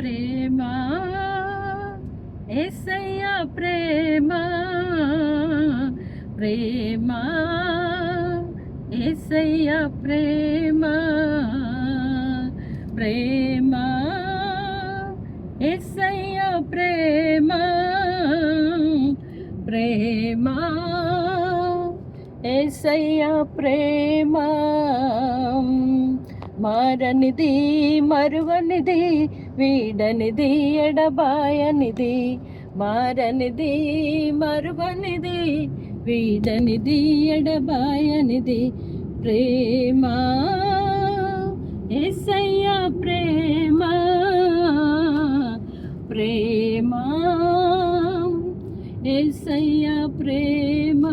ప్రేమ? ఏసయ్య ప్రేమ? ప్రేమ? ఏసయ్య ప్రేమ? ప్రేమ? ఏసయ్య ప్రేమ? ప్రేమ? ఏసయ్య ప్రేమ? మారనిది మరువనిది వీడనిది ఎడబాయనిది మారనిది మరువనిది వీడనిది ఎడబాయనిది. ప్రేమ ఎసయ్య ప్రేమ ప్రేమ ఎసయ్య ప్రేమ.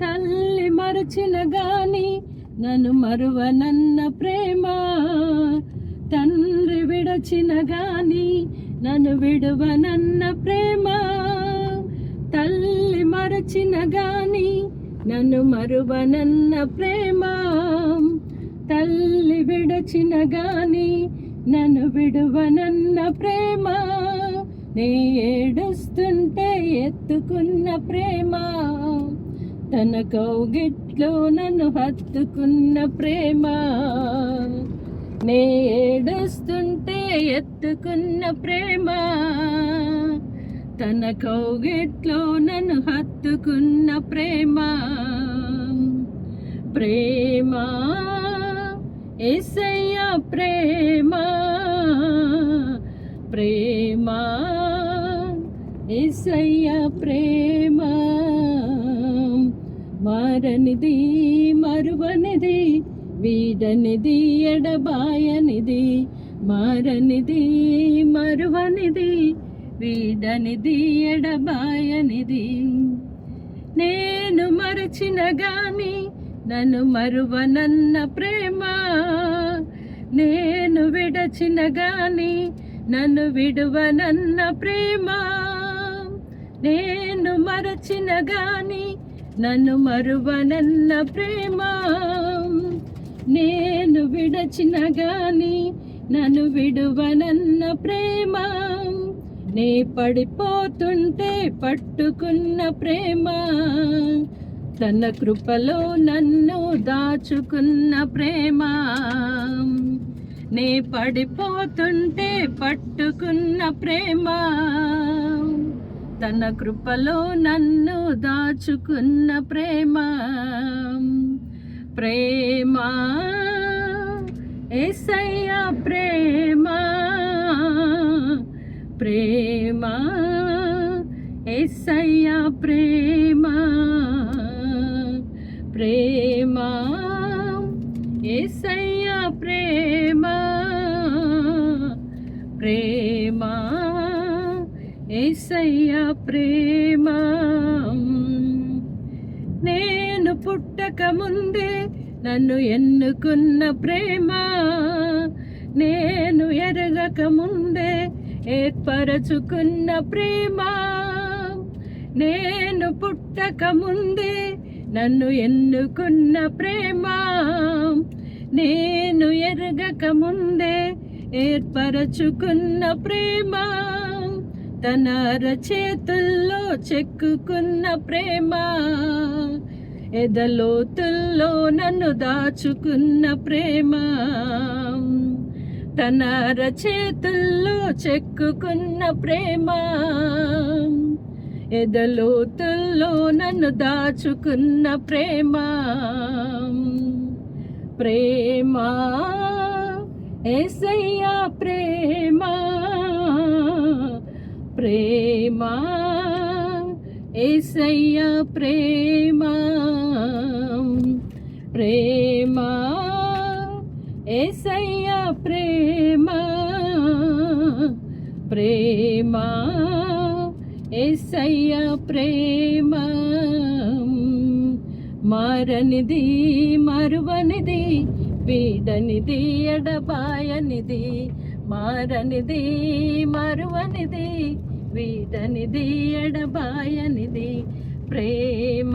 తల్లి మరచిన గాని నన్ను మరువనన్న ప్రేమ. తండ్రి గాని నన్ను విడువనన్న ప్రేమ. తల్లి మరచిన గాని నన్ను మరువనన్న ప్రేమ. తల్లి విడచిన గాని నన్ను విడువనన్న ప్రేమ. నీ ఏడుస్తుంటే ఎత్తుకున్న ప్రేమ. తన కౌగిట్లో నన్ను హత్తుకున్న ప్రేమ. నే ఏడుస్తుంటే ఎత్తుకున్న ప్రేమ తన కౌగిట్లో నన్ను హత్తుకున్న ప్రేమ. ప్రేమ ఎసయ్య ప్రేమ. ప్రేమ ఎసయ్య ప్రేమ. మారనిది మరువనిది వీడనిది ఎడబాయనిది. మారనిది మరువనిది వీడనిది ఎడబాయనిది. నేను మరచిన గాని నన్ను మరువనన్న ప్రేమ. నేను విడచిన గాని నన్ను విడువనన్న ప్రేమ. నేను మరచిన గాని నన్ను మరువనన్న ప్రేమ. నేను విడచిన గాని నన్ను విడువనన్న ప్రేమ. నే పడిపోతుంటే పట్టుకున్న ప్రేమ. తన కృపలో నన్ను దాచుకున్న ప్రేమ. నే పడిపోతుంటే పట్టుకున్న ప్రేమ. తన కృపలో నన్ను దాచుకున్న ప్రేమ. ప్రేమ. ఏసయ్య ప్రేమ ప్రేమ ఏసయ్య ప్రేమ ప్రేమ ఏసయ్య ప్రేమ ప్రేమ ఏసయ్య ప్రేమ. నేను పుట్టక ముందే నన్ను ఎన్నుకున్న ప్రేమ నేను ఎరగక ముందే ఏర్పరచుకున్న ప్రేమ. నేను పుట్టక ముందే నన్ను ఎన్నుకున్న ప్రేమ. నేను ఎరగక ముందే ఏర్పరచుకున్న ప్రేమ. తన చేతుల్లో చెక్కుకున్న ప్రేమ. ఎదలోతుల్లో నన్ను దాచుకున్న ప్రేమ తన చేతుల్లో చెక్కుకున్న ప్రేమ. ఎదలోతుల్లో నన్ను దాచుకున్న ప్రేమ ప్రేమ ఏసయ్య ప్రేమ ప్రేమ ఏసయ్య ప్రేమ. ప్రేమ ఏసయ్య ప్రేమ ప్రేమ ఏసయ్య ప్రేమ. మారనిది మరువనిది వీడనిది ఎడబాయనిది మారనిది మరువనిది వీడనిది ఎడబాయనిది. ప్రేమ